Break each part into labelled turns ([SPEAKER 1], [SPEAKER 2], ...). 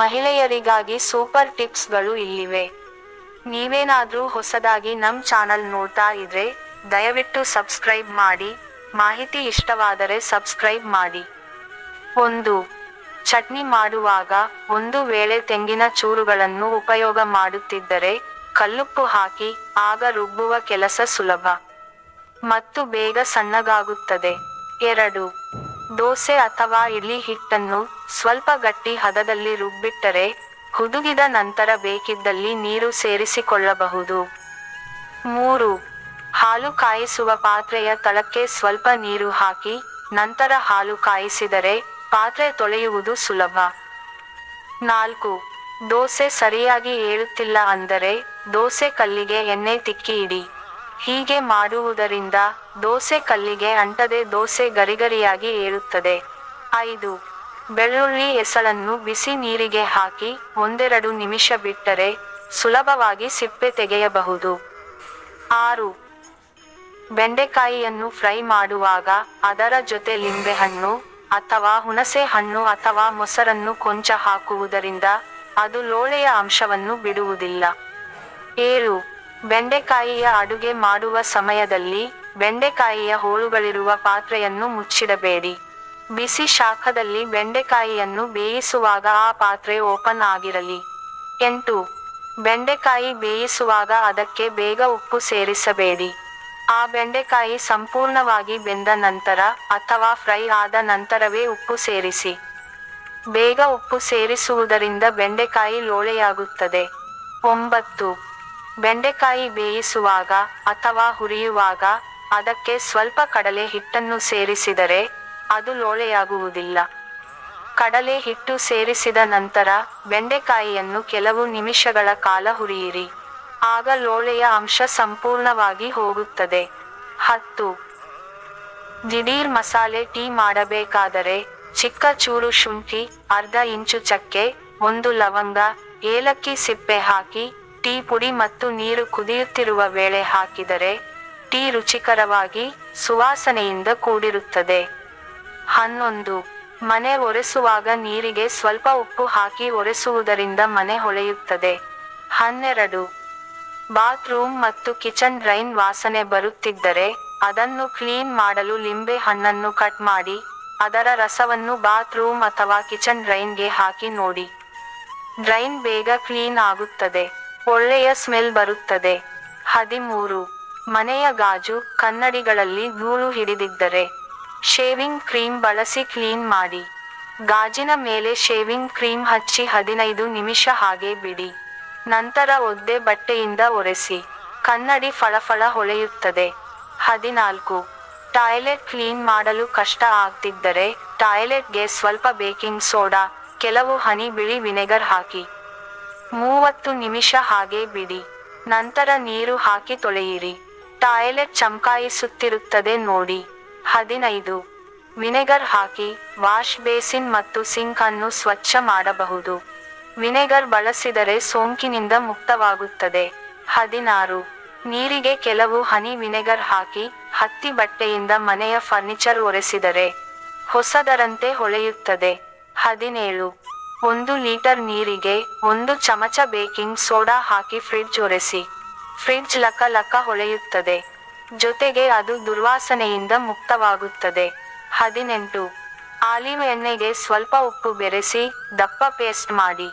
[SPEAKER 1] ಮಹಿಳೆಯರಿಗಾಗಿ ಸೂಪರ್ ಟಿಪ್ಸ್ಗಳು ಇಲ್ಲಿವೆ. ನೀವೇನಾದ್ರೂ ಹೊಸದಾಗಿ ನಮ್ ಚಾನಲ್ ನೋಡ್ತಾ ಇದ್ರೆ ದಯವಿಟ್ಟು ಸಬ್ಸ್ಕ್ರೈಬ್ ಮಾಡಿ, ಮಾಹಿತಿ ಇಷ್ಟವಾದರೆ ಸಬ್ಸ್ಕ್ರೈಬ್ ಮಾಡಿ. ಒಂದು, ಚಟ್ನಿ ಮಾಡುವಾಗ ಒಂದು ವೇಳೆ ತೆಂಗಿನ ಚೂರುಗಳನ್ನು ಉಪಯೋಗ ಮಾಡುತ್ತಿದ್ದರೆ ಕಲ್ಲುಪ್ಪು ಹಾಕಿ ಆಗ ರುಬ್ಬುವ ಕೆಲಸ ಸುಲಭ. ಮತ್ತು ಬೇಗ ಸಣ್ಣಗಾಗುತ್ತದೆ. ಎರಡು ದೋಸೆ ಅಥವಾ ಇಡ್ಲಿ ಹಿಟ್ಟನ್ನು ಸ್ವಲ್ಪ ಗಟ್ಟಿ ಹದದಲ್ಲಿ ರುಬ್ಬಿಟ್ಟರೆ ಹುದುಗಿದ ನಂತರ ಬೇಕಿದ್ದಲ್ಲಿ ನೀರು ಸೇರಿಸಿಕೊಳ್ಳಬಹುದು. ಮೂರು, ಹಾಲು ಕಾಯಿಸುವ ಪಾತ್ರೆಯ ತಳಕ್ಕೆ ಸ್ವಲ್ಪ ನೀರು ಹಾಕಿ ನಂತರ ಹಾಲು ಕಾಯಿಸಿದರೆ ಪಾತ್ರೆ ತೊಳೆಯುವುದು ಸುಲಭ. ನಾಲ್ಕು, ದೋಸೆ ಸರಿಯಾಗಿ ಏಳುತ್ತಿಲ್ಲ ಅಂದರೆ ದೋಸೆ ಕಲ್ಲಿಗೆ ಎಣ್ಣೆ ತಿಕ್ಕಿ ಇಡಿ ಹೀಗೆ ಮಾಡುವುದರಿಂದ ದೋಸೆ ಕಲ್ಲಿಗೆ ಅಂಟದೆ ದೋಸೆ ಗರಿಗರಿಯಾಗಿ ಏರುತ್ತದೆ. ಐದು. ಬೆಳ್ಳುಳ್ಳಿ ಎಸಳನ್ನು ಬಿಸಿ ನೀರಿಗೆ ಹಾಕಿ ಒಂದೆರಡು ನಿಮಿಷ ಬಿಟ್ಟರೆ ಸುಲಭವಾಗಿ ಸಿಪ್ಪೆ ತೆಗೆಯಬಹುದು. ಆರು. ಬೆಂಡೆಕಾಯಿಯನ್ನು ಫ್ರೈ ಮಾಡುವಾಗ ಅದರ ಜೊತೆ ಲಿಂಬೆಹಣ್ಣು ಅಥವಾ ಹುಣಸೆ ಹಣ್ಣು ಅಥವಾ ಮೊಸರನ್ನು ಕೊಂಚ ಹಾಕುವುದರಿಂದ ಅದು ಲೋಳೆಯ ಅಂಶವನ್ನು ಬಿಡುವುದಿಲ್ಲ. ಏಳು. ಬೆಂಡೆಕಾಯಿಯ ಅಡುಗೆ ಮಾಡುವ ಸಮಯದಲ್ಲಿ ಬೆಂಡೆಕಾಯಿಯ ಹೋಳುಗಳಿರುವ ಪಾತ್ರೆಯನ್ನು ಮುಚ್ಚಿಡಬೇಡಿ. ಬಿಸಿ ಶಾಖದಲ್ಲಿ ಬೆಂಡೆಕಾಯಿಯನ್ನು ಬೇಯಿಸುವಾಗ ಆ ಪಾತ್ರೆ ಓಪನ್ ಆಗಿರಲಿ. ಎಂಟು. ಬೆಂಡೆಕಾಯಿ ಬೇಯಿಸುವಾಗ ಅದಕ್ಕೆ ಬೇಗ ಉಪ್ಪು ಸೇರಿಸಬೇಡಿ. ಆ ಬೆಂಡೆಕಾಯಿ ಸಂಪೂರ್ಣವಾಗಿ ಬೆಂದ ನಂತರ ಅಥವಾ ಫ್ರೈ ಆದ ನಂತರವೇ ಉಪ್ಪು ಸೇರಿಸಿ. ಬೇಗ ಉಪ್ಪು ಸೇರಿಸುವುದರಿಂದ ಬೆಂಡೆಕಾಯಿ ಲೋಳೆಯಾಗುತ್ತದೆ. ಒಂಬತ್ತು. ಬೆಂಡೆಕಾಯಿ ಬೇಯಿಸುವಾಗ ಅಥವಾ ಹುರಿಯುವಾಗ ಅದಕ್ಕೆ ಸ್ವಲ್ಪ ಕಡಲೆ ಹಿಟ್ಟನ್ನು ಸೇರಿಸಿದರೆ ಅದು ಲೋಳೆಯಾಗುವುದಿಲ್ಲ. ಕಡಲೆ ಹಿಟ್ಟು ಸೇರಿಸಿದ ನಂತರ ಬೆಂಡೆಕಾಯಿಯನ್ನು ಕೆಲವು ನಿಮಿಷಗಳ ಕಾಲ ಹುರಿಯಿರಿ. ಆಗ ಲೋಳೆಯ ಅಂಶ ಸಂಪೂರ್ಣವಾಗಿ ಹೋಗುತ್ತದೆ. ಹತ್ತು. ದಿಢೀರ್ ಮಸಾಲೆ ಟೀ ಮಾಡಬೇಕಾದರೆ ಚಿಕ್ಕ ಚೂರು ಶುಂಠಿ, ಅರ್ಧ ಇಂಚು ಚಕ್ಕೆ, ಒಂದು ಲವಂಗ, ಏಲಕ್ಕಿ ಸಿಪ್ಪೆ ಹಾಕಿ ಟೀ ಪುಡಿ ಮತ್ತು ನೀರು ಕುದಿಯುತ್ತಿರುವ ವೇಳೆ ಹಾಕಿದರೆ ಟೀ ರುಚಿಕರವಾಗಿ ಸುವಾಸನೆಯಿಂದ ಕೂಡಿರುತ್ತದೆ. ಹನ್ನೊಂದು. ಮನೆ ಒರೆಸುವಾಗ ನೀರಿಗೆ ಸ್ವಲ್ಪ ಉಪ್ಪು ಹಾಕಿ ಒರೆಸುವುದರಿಂದ ಮನೆ ಹೊಳೆಯುತ್ತದೆ. ಹನ್ನೆರಡು. ಬಾತ್ರೂಮ್ ಮತ್ತು ಕಿಚನ್ ಡ್ರೈನ್ ವಾಸನೆ ಬರುತ್ತಿದ್ದರೆ ಅದನ್ನು ಕ್ಲೀನ್ ಮಾಡಲು ಲಿಂಬೆ ಹಣ್ಣನ್ನು ಕಟ್ ಮಾಡಿ, ಅದರ ರಸವನ್ನು ಬಾತ್ರೂಮ್ ಅಥವಾ ಕಿಚನ್ ಡ್ರೈನ್ಗೆ ಹಾಕಿ ನೋಡಿ. ಡ್ರೈನ್ ಬೇಗ ಕ್ಲೀನ್ ಆಗುತ್ತದೆ. ಒಳ್ಳೆಯ ಸ್ಮೆಲ್ ಬರುತ್ತದೆ. ಹದಿಮೂರು. ಮನೆಯ ಗಾಜು ಕನ್ನಡಿಗಳಲ್ಲಿ ಧೂಳು ಹಿಡಿದಿದ್ದರೆ. ಶೇವಿಂಗ್ ಕ್ರೀಮ್ ಬಳಸಿ ಕ್ಲೀನ್ ಮಾಡಿ. ಗಾಜಿನ ಮೇಲೆ ಶೇವಿಂಗ್ ಕ್ರೀಮ್ ಹಚ್ಚಿ ಹದಿನೈದು ನಿಮಿಷ ಹಾಗೆ ಬಿಡಿ. ನಂತರ ಒದ್ದೆ ಬಟ್ಟೆಯಿಂದ ಒರೆಸಿ. ಕನ್ನಡಿ ಫಳಫಳ ಹೊಳೆಯುತ್ತದೆ. ಹದಿನಾಲ್ಕು. ಟಾಯ್ಲೆಟ್ ಕ್ಲೀನ್ ಮಾಡಲು ಕಷ್ಟ ಆಗ್ತಿದ್ದರೆ ಟಾಯ್ಲೆಟ್ಗೆ ಸ್ವಲ್ಪ ಬೇಕಿಂಗ್ ಸೋಡಾ, ಕೆಲವು ಹನಿ ಬಿಳಿ ವಿನೆಗರ್ ಹಾಕಿ. ಮೂವತ್ತು ನಿಮಿಷ ಹಾಗೆ ಬಿಡಿ. ನಂತರ ನೀರು ಹಾಕಿ ತೊಳೆಯಿರಿ. ಟಾಯ್ಲೆಟ್ ಚಮಕಾಯಿಸುತ್ತಿರುತ್ತದೆ ನೋಡಿ. ಹದಿನೈದು. ವಿನೆಗರ್ ಹಾಕಿ ವಾಶ್ ಬೇಸಿನ್ ಮತ್ತು ಸಿಂಕ್ ಅನ್ನು ಸ್ವಚ್ಛ ಮಾಡಬಹುದು. ವಿನೆಗರ್ ಬಳಸಿದರೆ ಸೋಂಕಿನಿಂದ ಮುಕ್ತವಾಗುತ್ತದೆ. ಹದಿನಾರು. ನೀರಿಗೆ ಕೆಲವು ಹನಿ ವಿನೆಗರ್ ಹಾಕಿ, ಹತ್ತಿ ಬಟ್ಟೆಯಿಂದ ಮನೆಯ ಫರ್ನಿಚರ್ ಒರೆಸಿದರೆ ಹೊಸದರಂತೆ ಹೊಳೆಯುತ್ತದೆ. ಹದಿನೇಳು. ಒಂದು ಲೀಟರ್ ನೀರಿಗೆ ಒಂದು ಚಮಚ ಬೇಕಿಂಗ್ ಸೋಡಾ ಹಾಕಿ ಫ್ರಿಡ್ಜ್ ಒರೆಸಿ. ಫ್ರಿಡ್ಜ್ ಲಕ ಲಕ ಹೊಳೆಯುತ್ತದೆ. ಜೊತೆಗೆ ಅದು ದುರ್ವಾಸನೆಯಿಂದ ಮುಕ್ತವಾಗುತ್ತದೆ. ಹದಿನೆಂಟು. ಆಲಿವ್ ಎಣ್ಣೆಗೆ ಸ್ವಲ್ಪ ಉಪ್ಪು ಬೆರೆಸಿ ದಪ್ಪ ಪೇಸ್ಟ್ ಮಾಡಿ.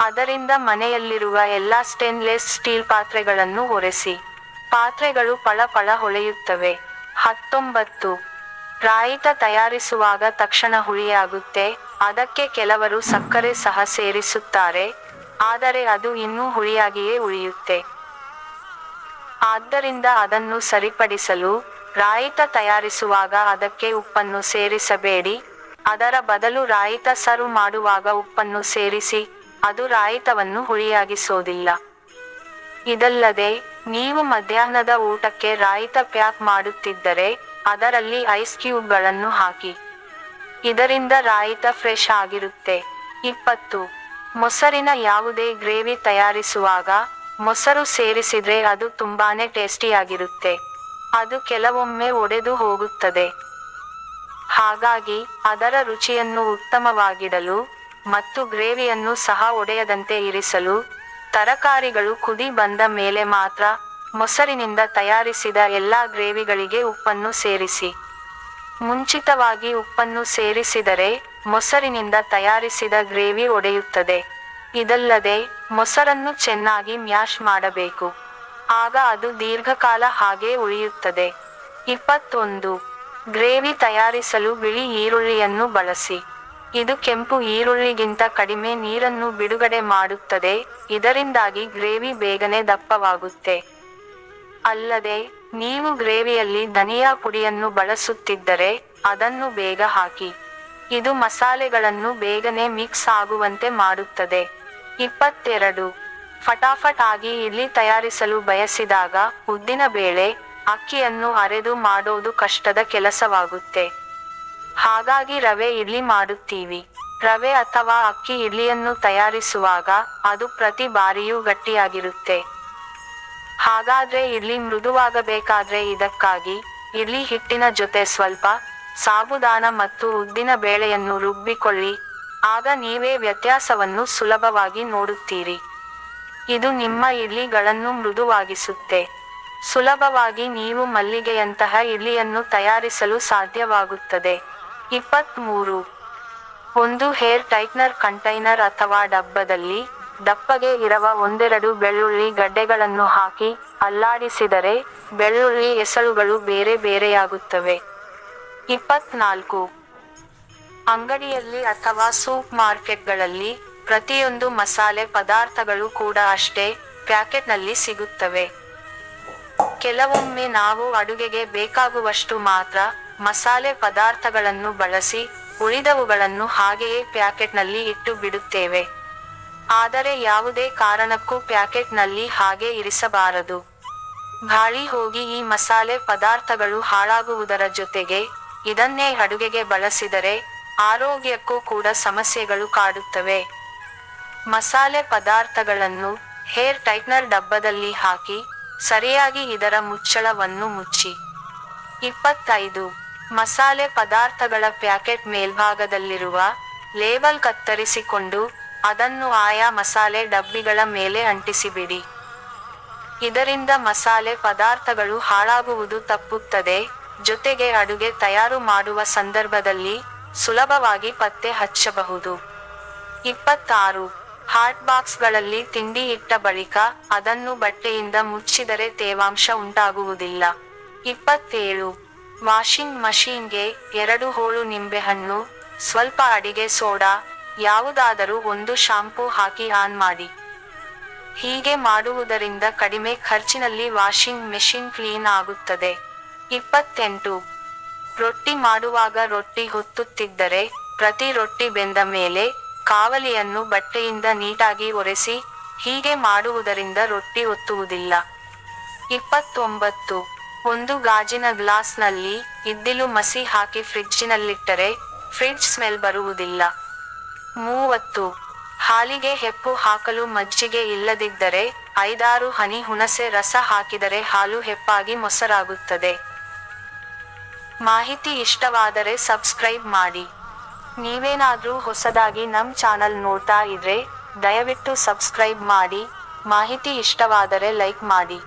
[SPEAKER 1] ಅದರಿಂದ ಮನೆಯಲ್ಲಿರುವ ಎಲ್ಲಾ ಸ್ಟೇನ್ಲೆಸ್ ಸ್ಟೀಲ್ ಪಾತ್ರೆಗಳನ್ನು ಒರೆಸಿ. ಪಾತ್ರೆಗಳು ಪಳ ಪಳ ಹೊಳೆಯುತ್ತವೆ. ಹತ್ತೊಂಬತ್ತು. ರಾಯಿತ ತಯಾರಿಸುವಾಗ ತಕ್ಷಣ ಹುಳಿಯಾಗುತ್ತೆ. ಅದಕ್ಕೆ ಕೆಲವರು ಸಕ್ಕರೆ ಸಹ ಸೇರಿಸುತ್ತಾರೆ. ಆದರೆ ಅದು ಇನ್ನೂ ಹುಳಿಯಾಗಿಯೇ ಉಳಿಯುತ್ತೆ. ಆದ್ದರಿಂದ ಅದನ್ನು ಸರಿಪಡಿಸಲು ರಾಯಿತ ತಯಾರಿಸುವಾಗ ಅದಕ್ಕೆ ಉಪ್ಪನ್ನು ಸೇರಿಸಬೇಡಿ. ಅದರ ಬದಲು ರಾಯಿತ ಸರ್ವ್ ಮಾಡುವಾಗ ಉಪ್ಪನ್ನು ಸೇರಿಸಿ, ಅದು ರಾಯಿತವನ್ನು ಹುಳಿಯಾಗಿಸೋದಿಲ್ಲ. ಇದಲ್ಲದೆ, ನೀವು ಮಧ್ಯಾಹ್ನದ ಊಟಕ್ಕೆ ರಾಯಿತ ಪ್ಯಾಕ್ ಮಾಡುತ್ತಿದ್ದರೆ ಅದರಲ್ಲಿ ಐಸ್ ಕ್ಯೂಬ್ಗಳನ್ನು ಹಾಕಿ. ಇದರಿಂದ ರಾಯಿತ ಫ್ರೆಶ್ ಆಗಿರುತ್ತೆ. ಇಪ್ಪತ್ತು. ಮೊಸರಿನ ಯಾವುದೇ ಗ್ರೇವಿ ತಯಾರಿಸುವಾಗ ಮೊಸರು ಸೇರಿಸಿದ್ರೆ ಅದು ತುಂಬಾನೇ ಟೇಸ್ಟಿಯಾಗಿರುತ್ತೆ ಅದು ಕೆಲವೊಮ್ಮೆ ಒಡೆದು ಹೋಗುತ್ತದೆ. ಹಾಗಾಗಿ ಅದರ ರುಚಿಯನ್ನು ಉತ್ತಮವಾಗಿಡಲು ಮತ್ತು ಗ್ರೇವಿಯನ್ನು ಸಹ ಒಡೆಯದಂತೆ ಇರಿಸಲು ತರಕಾರಿಗಳು ಕುದಿ ಬಂದ ಮೇಲೆ ಮಾತ್ರ ಮೊಸರಿನಿಂದ ತಯಾರಿಸಿದ ಎಲ್ಲಾ ಗ್ರೇವಿಗಳಿಗೆ ಉಪ್ಪನ್ನು ಸೇರಿಸಿ. ಮುಂಚಿತವಾಗಿ ಉಪ್ಪನ್ನು ಸೇರಿಸಿದರೆ ಮೊಸರಿನಿಂದ ತಯಾರಿಸಿದ ಗ್ರೇವಿ ಒಡೆಯುತ್ತದೆ. ಇದಲ್ಲದೆ ಮೊಸರನ್ನು ಚೆನ್ನಾಗಿ ಮ್ಯಾಶ್ ಮಾಡಬೇಕು. ಆಗ ಅದು ದೀರ್ಘಕಾಲ ಹಾಗೆ ಉಳಿಯುತ್ತದೆ. ಇಪ್ಪತ್ತೊಂದು. ಗ್ರೇವಿ ತಯಾರಿಸಲು ಬಿಳಿ ಈರುಳ್ಳಿಯನ್ನು ಬಳಸಿ. ಇದು ಕೆಂಪು ಈರುಳ್ಳಿಗಿಂತ ಕಡಿಮೆ ನೀರನ್ನು ಬಿಡುಗಡೆ ಮಾಡುತ್ತದೆ. ಇದರಿಂದಾಗಿ ಗ್ರೇವಿ ಬೇಗನೆ ದಪ್ಪವಾಗುತ್ತೆ. ಅಲ್ಲದೆ ನೀವು ಗ್ರೇವಿಯಲ್ಲಿ ಧನಿಯಾ ಪುಡಿಯನ್ನು ಬಳಸುತ್ತಿದ್ದರೆ ಅದನ್ನು ಬೇಗ ಹಾಕಿ. ಇದು ಮಸಾಲೆಗಳನ್ನು ಬೇಗನೆ ಮಿಕ್ಸ್ ಆಗುವಂತೆ ಮಾಡುತ್ತದೆ. ಇಪ್ಪತ್ತೆರಡು. ಫಟಾಫಟ್ ಆಗಿ ಇಡ್ಲಿ ತಯಾರಿಸಲು ಬಯಸಿದಾಗ ಉದ್ದಿನ ಬೇಳೆ, ಅಕ್ಕಿಯನ್ನು ಅರೆದು ಮಾಡೋದು ಕಷ್ಟದ ಕೆಲಸವಾಗುತ್ತೆ. ಹಾಗಾಗಿ ರವೆ ಇಡ್ಲಿ ಮಾಡುತ್ತೀವಿ. ರವೆ ಅಥವಾ ಅಕ್ಕಿ ಇಡ್ಲಿಯನ್ನು ತಯಾರಿಸುವಾಗ ಅದು ಪ್ರತಿ ಬಾರಿಯೂ ಗಟ್ಟಿಯಾಗಿರುತ್ತೆ. ಹಾಗಾದ್ರೆ ಇಲ್ಲಿ ಮೃದುವಾಗಬೇಕಾದ್ರೆ ಇದಕ್ಕಾಗಿ ಇಡ್ಲಿ ಹಿಟ್ಟಿನ ಜೊತೆ ಸ್ವಲ್ಪ ಸಾಬುದಾನ ಮತ್ತು ಉದ್ದಿನ ಬೇಳೆಯನ್ನು ರುಬ್ಬಿಕೊಳ್ಳಿ. ಆಗ ನೀವೇ ವ್ಯತ್ಯಾಸವನ್ನು ಸುಲಭವಾಗಿ ನೋಡುತ್ತೀರಿ. ಇದು ನಿಮ್ಮ ಇಡ್ಲಿಗಳನ್ನು ಮೃದುವಾಗಿಸುತ್ತೆ. ಸುಲಭವಾಗಿ ನೀವು ಮಲ್ಲಿಗೆಯಂತಹ ಇಡ್ಲಿಯನ್ನು ತಯಾರಿಸಲು ಸಾಧ್ಯವಾಗುತ್ತದೆ. ಇಪ್ಪತ್ತ್ಮೂರು ಒಂದು ಹೇರ್ ಟೈಟ್ನರ್ ಕಂಟೈನರ್ ಅಥವಾ ಡಬ್ಬದಲ್ಲಿ ದಪ್ಪಗೆ ಇರುವ ಒಂದೆರಡು ಬೆಳ್ಳುಳ್ಳಿ ಗಡ್ಡೆಗಳನ್ನು ಹಾಕಿ ಅಲ್ಲಾಡಿಸಿದರೆ ಬೆಳ್ಳುಳ್ಳಿ ಎಸಳುಗಳು ಬೇರೆ ಬೇರೆಯಾಗುತ್ತವೆ. ಇಪ್ಪತ್ನಾಲ್ಕು. ಅಂಗಡಿಯಲ್ಲಿ ಅಥವಾ ಸೂಪ್ ಮಾರ್ಕೆಟ್ಗಳಲ್ಲಿ ಪ್ರತಿಯೊಂದು ಮಸಾಲೆ ಪದಾರ್ಥಗಳು ಕೂಡ ಅಷ್ಟೇ ಪ್ಯಾಕೆಟ್ನಲ್ಲಿ ಸಿಗುತ್ತವೆ. ಕೆಲವೊಮ್ಮೆ ನಾವು ಅಡುಗೆಗೆ ಬೇಕಾಗುವಷ್ಟು ಮಾತ್ರ ಮಸಾಲೆ ಪದಾರ್ಥಗಳನ್ನು ಬಳಸಿ ಉಳಿದವುಗಳನ್ನು ಹಾಗೆಯೇ ಪ್ಯಾಕೆಟ್ನಲ್ಲಿ ಇಟ್ಟು ಬಿಡುತ್ತೇವೆ. ಆದರೆ ಯಾವುದೇ ಕಾರಣಕ್ಕೂ ಪ್ಯಾಕೆಟ್ನಲ್ಲಿ ಹಾಗೆ ಇರಿಸಬಾರದು. ಗಾಳಿ ಹೋಗಿ ಈ ಮಸಾಲೆ ಪದಾರ್ಥಗಳು ಹಾಳಾಗುವುದರ ಜೊತೆಗೆ ಇದನ್ನೇ ಅಡುಗೆಗೆ ಬಳಸಿದರೆ ಆರೋಗ್ಯಕ್ಕೂ ಕೂಡ ಸಮಸ್ಯೆಗಳು ಕಾಡುತ್ತವೆ. ಮಸಾಲೆ ಪದಾರ್ಥಗಳನ್ನು ಹೇರ್ ಟೈಟ್ನರ್ ಡಬ್ಬದಲ್ಲಿ ಹಾಕಿ ಸರಿಯಾಗಿ ಇದರ ಮುಚ್ಚಳವನ್ನು ಮುಚ್ಚಿ. ಇಪ್ಪತ್ತೈದು. ಮಸಾಲೆ ಪದಾರ್ಥಗಳ ಪ್ಯಾಕೆಟ್ ಮೇಲ್ಭಾಗದಲ್ಲಿರುವ ಲೇಬಲ್ ಕತ್ತರಿಸಿಕೊಂಡು ಅದನ್ನು ಆಯಾ ಮಸಾಲೆ ಡಬ್ಬಿಗಳ ಮೇಲೆ ಅಂಟಿಸಿಬಿಡಿ. ಇದರಿಂದ ಮಸಾಲೆ ಪದಾರ್ಥಗಳು ಹಾಳಾಗುವುದು ತಪ್ಪುತ್ತದೆ. ಜೊತೆಗೆ ಅಡುಗೆ ತಯಾರು ಮಾಡುವ ಸಂದರ್ಭದಲ್ಲಿ ಸುಲಭವಾಗಿ ಪತ್ತೆ ಹಚ್ಚಬಹುದು. ಇಪ್ಪತ್ತಾರು. ಹಾಟ್ ಬಾಕ್ಸ್ಗಳಲ್ಲಿ ತಿಂಡಿ ಇಟ್ಟ ಬಳಿಕ ಅದನ್ನು ಬಟ್ಟೆಯಿಂದ ಮುಚ್ಚಿದರೆ ತೇವಾಂಶ ಉಂಟಾಗುವುದಿಲ್ಲ. ಇಪ್ಪತ್ತೇಳು. ವಾಷಿಂಗ್ ಮಷೀನ್ಗೆ ಎರಡು ಹೋಳು ನಿಂಬೆಹಣ್ಣು, ಸ್ವಲ್ಪ ಅಡಿಗೆ ಸೋಡಾ ಯಾವುದಾದರೂ ಒಂದು ಶಾಂಪೂ ಹಾಕಿ ಆನ್ ಮಾಡಿ. ಹೀಗೆ ಮಾಡುವುದರಿಂದ ಕಡಿಮೆ ಖರ್ಚಿನಲ್ಲಿ ವಾಷಿಂಗ್ ಮೆಷಿನ್ ಕ್ಲೀನ್ ಆಗುತ್ತದೆ. ಇಪ್ಪತ್ತೆಂಟು. ರೊಟ್ಟಿ ಮಾಡುವಾಗ ರೊಟ್ಟಿ ಹೊತ್ತುತ್ತಿದ್ದರೆ ಪ್ರತಿ ರೊಟ್ಟಿ ಬೆಂದ ಮೇಲೆ ಕಾವಲಿಯನ್ನು ಬಟ್ಟೆಯಿಂದ ನೀಟಾಗಿ ಒರೆಸಿ ಹೀಗೆ ಮಾಡುವುದರಿಂದ ರೊಟ್ಟಿ ಒತ್ತುವುದಿಲ್ಲ. ಇಪ್ಪತ್ತೊಂಬತ್ತು. ಒಂದು ಗಾಜಿನ ಗ್ಲಾಸ್ನಲ್ಲಿ ಇದ್ದಿಲು ಮಸಿ ಹಾಕಿ ಫ್ರಿಡ್ಜಿನಲ್ಲಿಟ್ಟರೆ ಫ್ರಿಡ್ಜ್ ಸ್ಮೆಲ್ ಬರುವುದಿಲ್ಲ. ಮೂವತ್ತು. ಹಾಲಿಗೆ ಹೆಪ್ಪು ಹಾಕಲು ಮಜ್ಜಿಗೆ ಇಲ್ಲದಿದ್ದರೆ ಐದಾರು ಹನಿ ಹುಣಸೆ ರಸ ಹಾಕಿದರೆ ಹಾಲು ಹೆಪ್ಪಾಗಿ ಮೊಸರಾಗುತ್ತದೆ. ಮಾಹಿತಿ ಇಷ್ಟವಾದರೆ ಸಬ್ಸ್ಕ್ರೈಬ್ ಮಾಡಿ. ನೀವೇನಾದ್ರೂ ಹೊಸದಾಗಿ ನಮ್ ಚಾನಲ್ ನೋಡ್ತಾ ಇದ್ರೆ ದಯವಿಟ್ಟು ಸಬ್ಸ್ಕ್ರೈಬ್ ಮಾಡಿ. ಮಾಹಿತಿ ಇಷ್ಟವಾದರೆ ಲೈಕ್ ಮಾಡಿ.